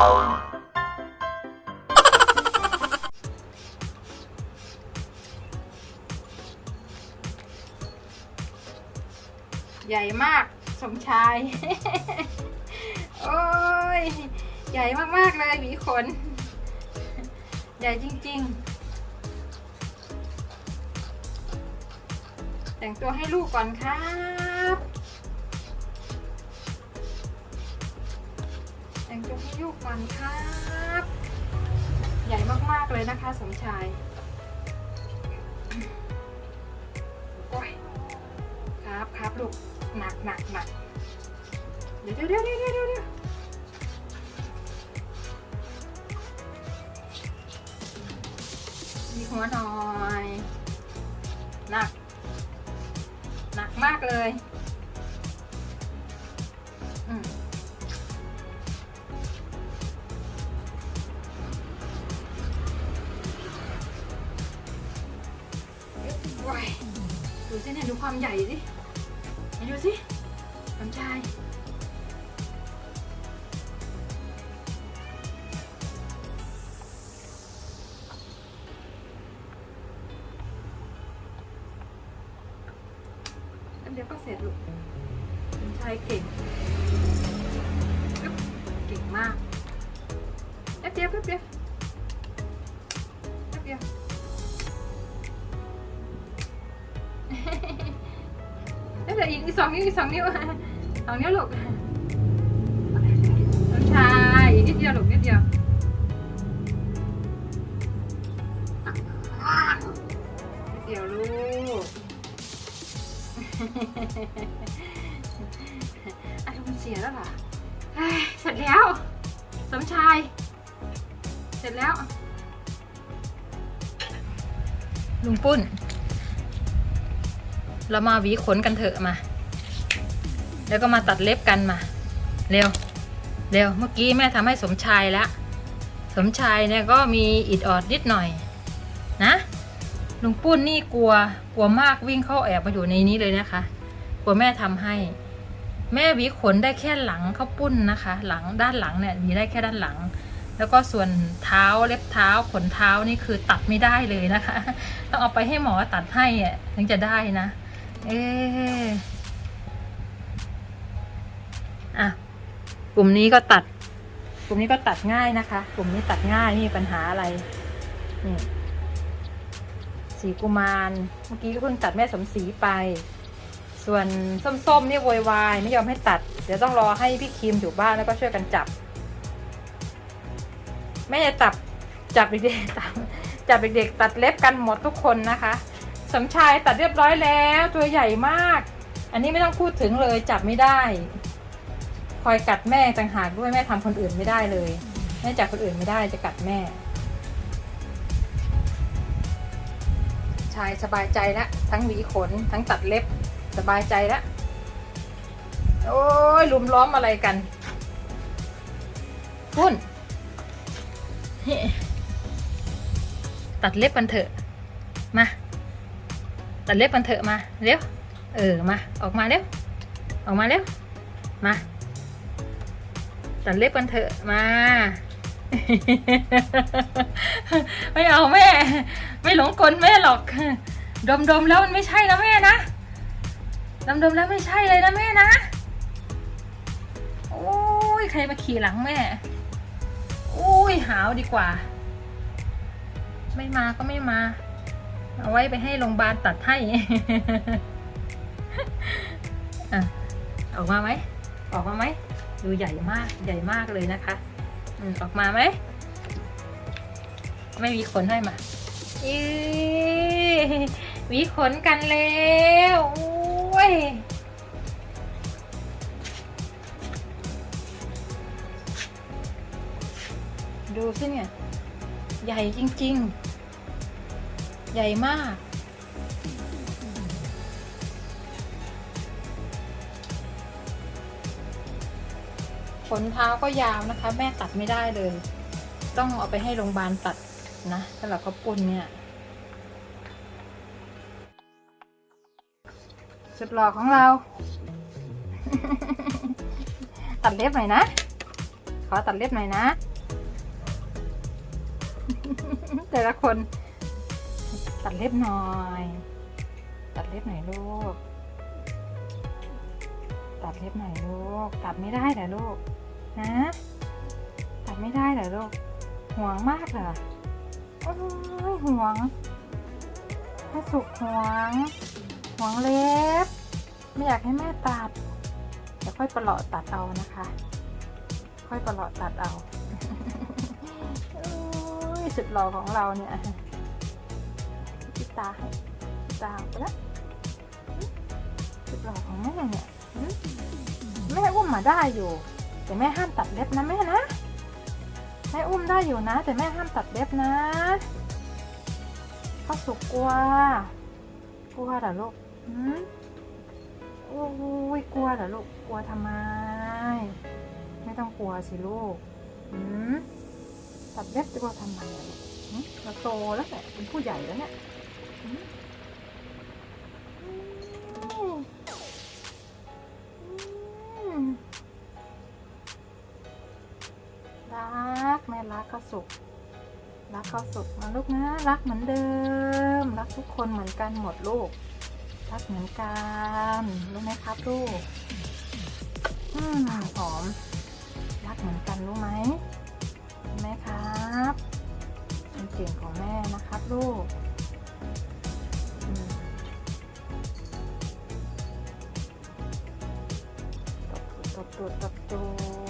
ใหญ่มากสมชาย โอ้ย ใหญ่มาก ๆ เลยหมีขน ใหญ่จริง ๆ แต่งตัวให้ลูกก่อนครับ จงให้ลูกก่อนครับ ใหญ่มากๆเลยนะคะสมชายโอ้ยครับครับลูกหนักหนักหนักเดี๋ยวเดี๋ยวเดี๋ยวเดี๋ยวเดี๋ยวเดี๋ยวมีหัวหน่อย หนัก หนักมากเลย ดูสิเนี่ยดูความใหญ่สิไหนดูสิสมชายเดี๋ยวก็เสร็จลูกสมชายเก่งเก่งมากแป๊บเดียวแป๊บเดียว สองนิ้วอีกสองนิ้วสองนิ้วลูกสมชายอีกนิดเดียวลูกนิดเดียวนิดเดียวลูกอารมณ์เสียแล้วเหรอเฮ้ยเสร็จแล้ว สมชาย เสร็จแล้วลุงปุ้น เรามาหวีขนกันเถอะมา แล้วก็มาตัดเล็บกันมา เร็ว เร็ว เมื่อกี้แม่ทำให้สมชายแล้ว สมชายเนี่ยก็มีอิดออดนิดหน่อย นะลุงปุ้นนี่กลัว กลัวมากวิ่งเข้าแอบมาอยู่ในนี้เลยนะคะ กลัวแม่ทำให้ แม่หวีขนได้แค่หลังข้าวปุ้นนะคะ หลังด้านหลังเนี่ยหวีได้แค่ด้านหลัง แล้วก็ส่วนเท้าเล็บเท้าขนเท้านี่คือตัดไม่ได้เลยนะคะ ต้องเอาไปให้หมอตัดให้อะถึงจะได้นะ เอ กลุ่มนี้ก็ตัด กลุ่มนี้ก็ตัดง่ายนะคะ กลุ่มนี้ตัดง่ายไม่มีปัญหาอะไรนี่สีกุมารเมื่อกี้ก็เพิ่งตัดแม่สมศรีไป ส่วนส้มๆนี่โวยวายไม่ยอมให้ตัด เดี๋ยวต้องรอให้พี่คิมอยู่บ้านแล้วก็ช่วยกันจับแม่จะจับจับเด็กๆจับจับเด็กๆตัดเล็บกันหมดทุกคนนะคะ สมชายตัดเรียบร้อยแล้วตัวใหญ่มาก อันนี้ไม่ต้องพูดถึงเลยจับไม่ได้ คอยกัดแม่ต่างหากด้วยแม่ทำคนอื่นไม่ได้เลย แม่จับคนอื่นไม่ได้จะกัดแม่ ชายสบายใจแล้วทั้งหวีขนทั้งตัดเล็บสบายใจแล้วโอ้ยลุมล้อมอะไรกันพุ่นเฮตัดเล็บกันเถอะ มา ตัดเล็บกันเถอะมา เร็ว เออ มา ออกมาเร็ว ออกมาเร็ว มา ตัดเล็บกันเถอะมา ไม่เอาแม่ ไม่หลงกลแม่หรอกดมดมๆแล้วมันไม่ใช่นะแม่นะดมดมๆแล้วไม่ใช่เลยนะแม่นะ โอ้ยใครมาขี่หลังแม่โอ้ยหาวดีกว่า ไม่มาก็ไม่มา เอาไว้ไปให้โรงพยาบาลตัดให้ออกมาไหมออกมาไหม ดูใหญ่มากใหญ่มากเลยนะคะ อืมออกมาไหม ไม่มีขนให้มาอีมีขนกันแล้วโอ้ยดูสิเนี่ย ใหญ่จริง ๆ ใหญ่มาก ขนเท้าก็ยาวนะคะ แม่ตัดไม่ได้เลย ต้องเอาไปให้โรงพยาบาลตัดนะสำหรับข้าวปุ่นเนี่ยสุดหล่อของเรา ตัดเล็บหน่อยนะ ขอตัดเล็บหน่อยนะ แต่ละคน ตัดเล็บหน่อย ตัดเล็บหน่อยลูก ดเล็บหน่อยลูกตัดไม่ได้เหรอลูกฮะตัดไม่ได้เหรอลูกห่วงมากเหรอโอ้ยห่วงถ้าสุกห่วงห่วงเล็บ ไม่อยากให้แม่ตัดเดี๋ยวค่อยประหลอดตัดเอานะคะ ค่อยประหลอดตัดเอาโอ้ยสุดหล่อของเราเนี่ยปิดตาให้ปิดตาไปแล้วสุดหล่อของแม่เนี่ย แม่อุ้มมาได้อยู่ แต่แม่ห้ามตัดเล็บนะแม่นะแม่อุ้มได้อยู่นะ แต่แม่ห้ามตัดเล็บนะข้าสุกกลัวกลัวเหรอลูกหืมโอ้ยกลัวเหรอลูกกลัวทำไม ไม่ต้องกลัวสิลูกหืมตัดเล็บจะกลัวทำไมเราโตแล้วแหละเป็นผู้ใหญ่แล้วเนี่ย รักแม่รักข้าสุกรักข้าสุกนะลูกนะ รักเหมือนเดิม รักทุกคนเหมือนกันหมดลูก รักเหมือนกันรู้ไหมครับลูกอืมหอม รักเหมือนกันรู้ไหมเห็นไหมครับเป็นเก่งของแม่นะครับลูกตบตูดตบตูดตบ